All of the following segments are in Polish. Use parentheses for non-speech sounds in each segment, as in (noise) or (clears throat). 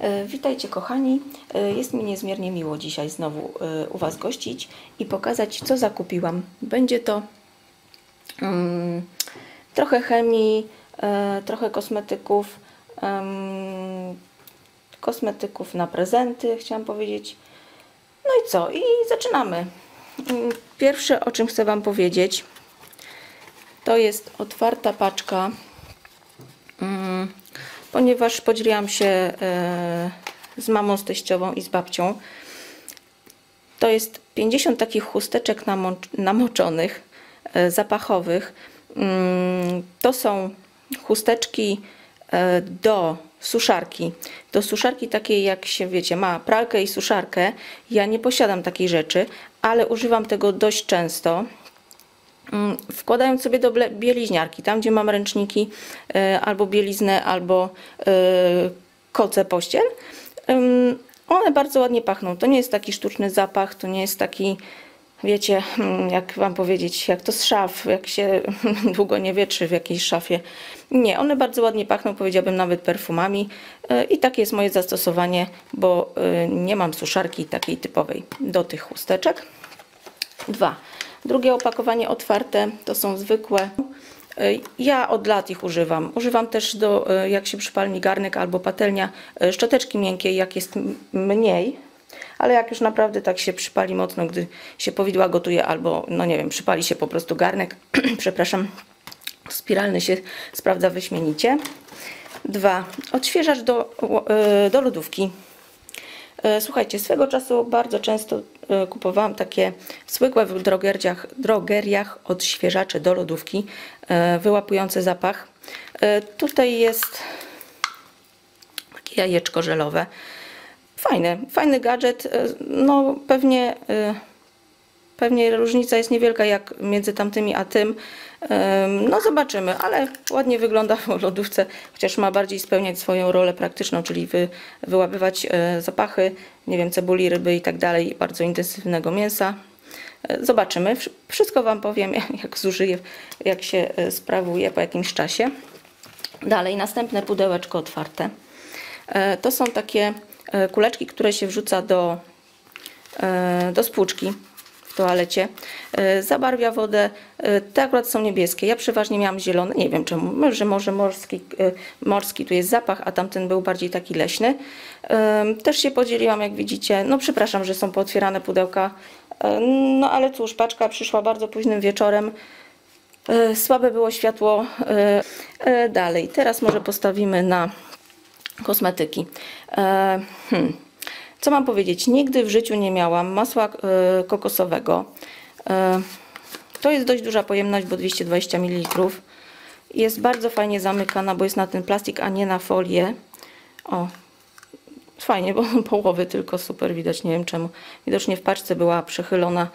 E, Witajcie kochani. E, Jest mi niezmiernie miło dzisiaj znowu e, u Was gościć i pokazać, co zakupiłam. Będzie to mm, trochę chemii, trochę kosmetyków, em, kosmetyków na prezenty, chciałam powiedzieć. No i co? I zaczynamy. Mm, Pierwsze, o czym chcę Wam powiedzieć, to jest otwarta paczka ponieważ podzieliłam się e, z mamą, z teściową i z babcią. To jest 50 takich chusteczek namo- namoczonych, e, zapachowych. Mm, To są chusteczki e, do suszarki. Do suszarki takiej, jak się wiecie, ma pralkę i suszarkę. Ja nie posiadam takiej rzeczy, ale używam tego dość często. Mm, wkładając sobie do bieliźniarki, tam gdzie mam ręczniki, e, albo bieliznę, albo e, koce pościel. One bardzo ładnie pachną. To nie jest taki sztuczny zapach, to nie jest taki, wiecie, mm, jak wam powiedzieć, jak to z szaf, jak się (laughs) długo nie wietrzy w jakiejś szafie. Nie, one bardzo ładnie pachną, powiedziałabym nawet perfumami. E, I takie jest moje zastosowanie, bo nie mam suszarki takiej typowej do tych chusteczek. Dwa. Drugie opakowanie otwarte to są zwykłe. Y, Ja od lat ich używam. Używam też do, y, jak się przypalni garnek albo patelnia, y, szczoteczki miękkiej, jak jest mniej. Ale jak już naprawdę tak się przypali mocno, gdy się powidła gotuje, albo no nie wiem, przypali się po prostu garnek, (clears throat) przepraszam, spiralny się sprawdza wyśmienicie. Dwa. Odświeżacz do, do lodówki. Słuchajcie, swego czasu bardzo często kupowałam takie zwykłe w drogeriach, drogeriach odświeżacze do lodówki, e, wyłapujące zapach. E, Tutaj jest takie jajeczko żelowe. Fajny, fajny gadżet. No pewnie, pewnie różnica jest niewielka jak między tamtymi a tym. No zobaczymy, ale ładnie wygląda w lodówce, chociaż ma bardziej spełniać swoją rolę praktyczną, czyli wy, wyłapywać zapachy, nie wiem, cebuli, ryby i tak dalej, bardzo intensywnego mięsa. E, Zobaczymy. Wsz- Wszystko Wam powiem, (laughs) jak zużyję, jak się e, sprawuje po jakimś czasie. Dalej, następne pudełeczko otwarte. E, To są takie kuleczki, które się wrzuca do, do spłuczki toalecie. E, Zabarwia wodę. E, Te akurat są niebieskie. Ja przeważnie miałam zielone. Nie wiem czemu. Może, może morski, e, morski tu jest zapach, a tamten był bardziej taki leśny. Też się podzieliłam, jak widzicie. No przepraszam, że są pootwierane pudełka. No ale cóż, paczka przyszła bardzo późnym wieczorem. Słabe było światło. Dalej, teraz może postawimy na kosmetyki. Hmm. Co mam powiedzieć? Nigdy w życiu nie miałam masła e, kokosowego. E, to jest dość duża pojemność, bo 220 ml. Jest bardzo fajnie zamykana, bo jest na ten plastik, a nie na folię. O, fajnie, bo (laughs) połowy tylko super widać, nie wiem czemu. Widocznie w paczce była przechylona,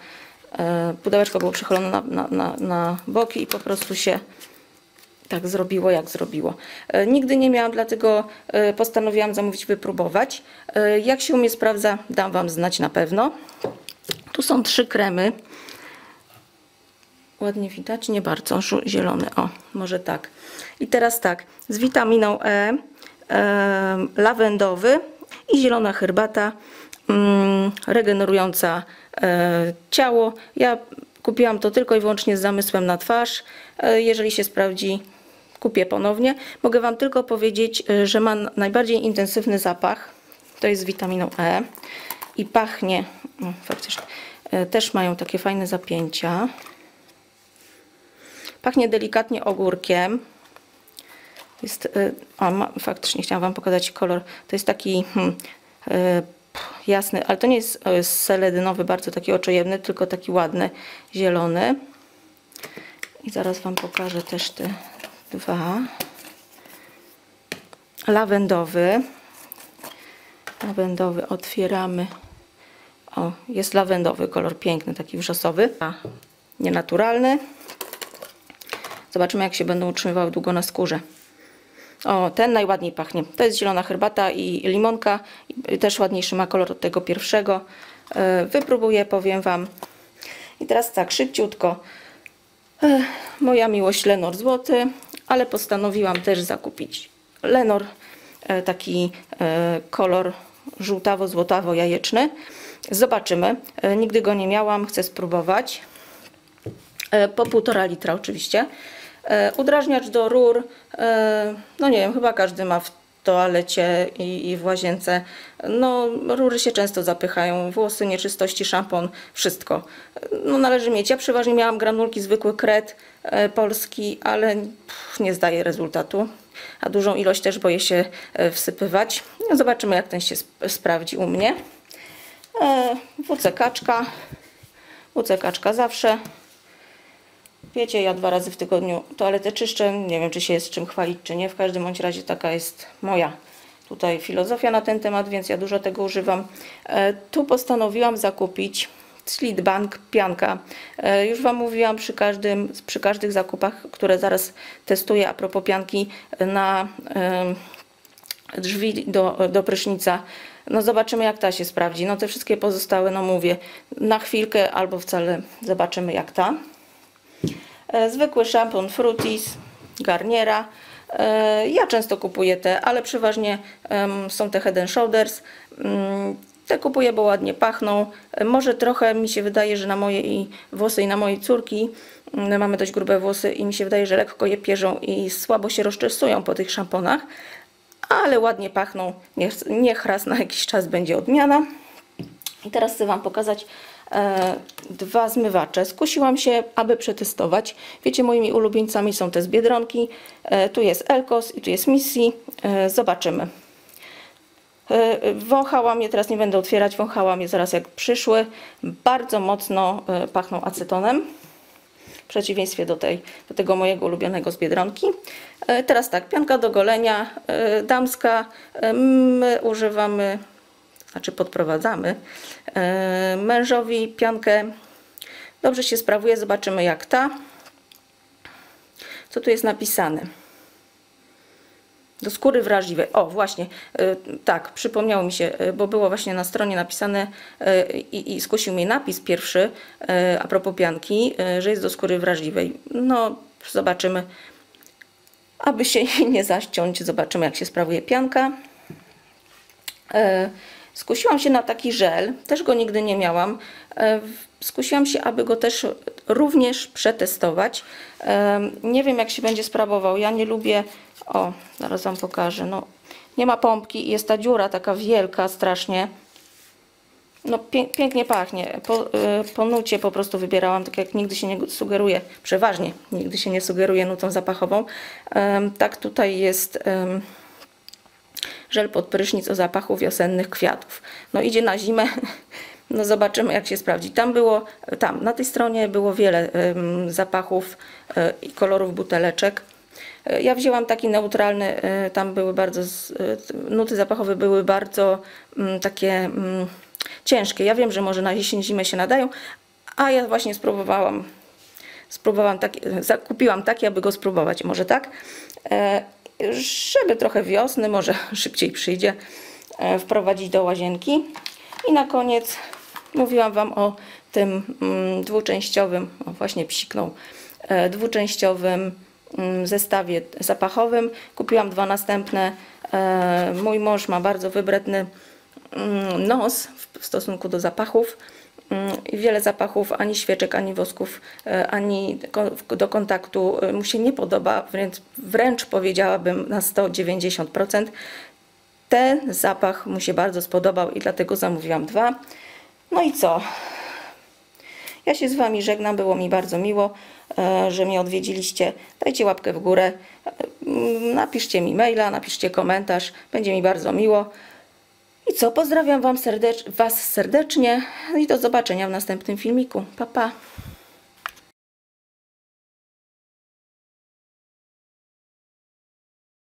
e, pudełeczko było przechylone na, na, na, na boki i po prostu się tak zrobiło, jak zrobiło. E, Nigdy nie miałam, dlatego e, postanowiłam zamówić, wypróbować. E, Jak się u mnie sprawdza, dam Wam znać na pewno. Tu są trzy kremy. Ładnie widać, nie bardzo, zielony, o, może tak. I teraz tak, z witaminą E, e lawendowy i zielona herbata, mm, regenerująca e, ciało. Ja kupiłam to tylko i wyłącznie z zamysłem na twarz. E, jeżeli się sprawdzi, kupię ponownie. Mogę Wam tylko powiedzieć, e, że ma najbardziej intensywny zapach. To jest witaminą E i pachnie, o, faktycznie, e, też mają takie fajne zapięcia. Pachnie delikatnie ogórkiem. Jest, y, o, ma, faktycznie chciałam Wam pokazać kolor. To jest taki hmm, y, jasny, ale to nie jest y, seledynowy, bardzo taki oczojebny, tylko taki ładny, zielony. I zaraz Wam pokażę też te dwa. Lawendowy. Lawendowy otwieramy. O, jest lawendowy kolor, piękny, taki wrzosowy. A, nienaturalny. Zobaczymy, jak się będą utrzymywały długo na skórze. O, ten najładniej pachnie. To jest zielona herbata i limonka. Też ładniejszy ma kolor od tego pierwszego. E, Wypróbuję, powiem Wam. I teraz tak, szybciutko. E, Moja miłość Lenor złoty, ale postanowiłam też zakupić Lenor e, taki e, kolor żółtawo-złotawo-jajeczny. Zobaczymy. E, Nigdy go nie miałam, chcę spróbować. Po półtora litra oczywiście. Udrażniacz do rur, no nie wiem, chyba każdy ma w toalecie i, i w łazience. No, rury się często zapychają, włosy, nieczystości, szampon, wszystko. No, należy mieć. Ja przeważnie miałam granulki, zwykły kret e, polski, ale pff, nie zdaje rezultatu. A dużą ilość też boję się e, wsypywać. No, zobaczymy, jak ten się sp- sprawdzi u mnie. E, WC kaczka. WC kaczka zawsze. Wiecie, ja dwa razy w tygodniu toaletę czyszczę. Nie wiem, czy się jest czym chwalić, czy nie. W każdym bądź razie taka jest moja tutaj filozofia na ten temat, więc ja dużo tego używam. E, tu postanowiłam zakupić Slitbank pianka. E, już Wam mówiłam przy, każdym, przy każdych zakupach, które zaraz testuję a propos pianki na em, drzwi do, do prysznica. No zobaczymy jak ta się sprawdzi. No te wszystkie pozostałe, no mówię, na chwilkę albo wcale zobaczymy jak ta. E, Zwykły szampon Frutis, Garniera. E, Ja często kupuję te, ale przeważnie są te Head Shoulders. Mm, Te kupuję, bo ładnie pachną. E, Może trochę mi się wydaje, że na moje i włosy i na mojej córki mm, mamy dość grube włosy i mi się wydaje, że lekko je pierzą i słabo się rozczesują po tych szamponach, ale ładnie pachną. Niech, niech raz na jakiś czas będzie odmiana. I teraz chcę Wam pokazać dwa zmywacze. Skusiłam się, aby przetestować. Wiecie, moimi ulubieńcami są te z Biedronki. E, tu jest Elkos i tu jest Missy. E, zobaczymy. E, Wąchałam je, teraz nie będę otwierać, wąchałam je zaraz jak przyszły. Bardzo mocno e, pachną acetonem. W przeciwieństwie do, tej, do tego mojego ulubionego z Biedronki. E, Teraz tak, pianka do golenia, e, damska. E, My używamy znaczy podprowadzamy e, mężowi piankę. Dobrze się sprawuje, zobaczymy jak ta. Co tu jest napisane? Do skóry wrażliwej. O, właśnie, e, tak, przypomniało mi się, e, bo było właśnie na stronie napisane i, i skusił mnie napis pierwszy a propos pianki, że jest do skóry wrażliwej. No, zobaczymy. Aby się (laughs) nie zaściąć, zobaczymy jak się sprawuje pianka. Skusiłam się na taki żel, też go nigdy nie miałam. E, Skusiłam się, aby go też również przetestować. E, Nie wiem, jak się będzie sprawował. Ja nie lubię. O, zaraz Wam pokażę. No, nie ma pompki i jest ta dziura taka wielka, strasznie. No, pię- pięknie pachnie. Po, e, po nucie po prostu wybierałam, tak jak nigdy się nie sugeruje, przeważnie nigdy się nie sugeruje nutą zapachową. Tak tutaj jest. Żel pod prysznic o zapachu wiosennych kwiatów. No idzie na zimę, (laughs) no zobaczymy jak się sprawdzi. Tam było, tam na tej stronie było wiele em, zapachów e, i kolorów buteleczek. E, Ja wzięłam taki neutralny, e, tam były bardzo, nuty zapachowe były bardzo mm, takie mm, ciężkie. Ja wiem, że może na jesień, zimę się nadają, a ja właśnie spróbowałam spróbowałam taki, zakupiłam taki, aby go spróbować, może tak, żeby trochę wiosny, może (laughs) szybciej przyjdzie, e, wprowadzić do łazienki. I na koniec mówiłam Wam o tym mm, dwuczęściowym, właśnie psiknął, e, dwuczęściowym mm, zestawie zapachowym. Kupiłam dwa następne. E, Mój mąż ma bardzo wybredny mm, nos w stosunku do zapachów. Mm, wiele zapachów, ani świeczek, ani wosków, e, ani do kontaktu e, mu się nie podoba, wręcz, wręcz powiedziałabym na 190%. Ten zapach mu się bardzo spodobał i dlatego zamówiłam dwa. No i co? Ja się z Wami żegnam, było mi bardzo miło, e, że mnie odwiedziliście. Dajcie łapkę w górę, napiszcie mi maila, napiszcie komentarz, będzie mi bardzo miło. I co, pozdrawiam wam serdecz- Was serdecznie i do zobaczenia w następnym filmiku. Pa, pa.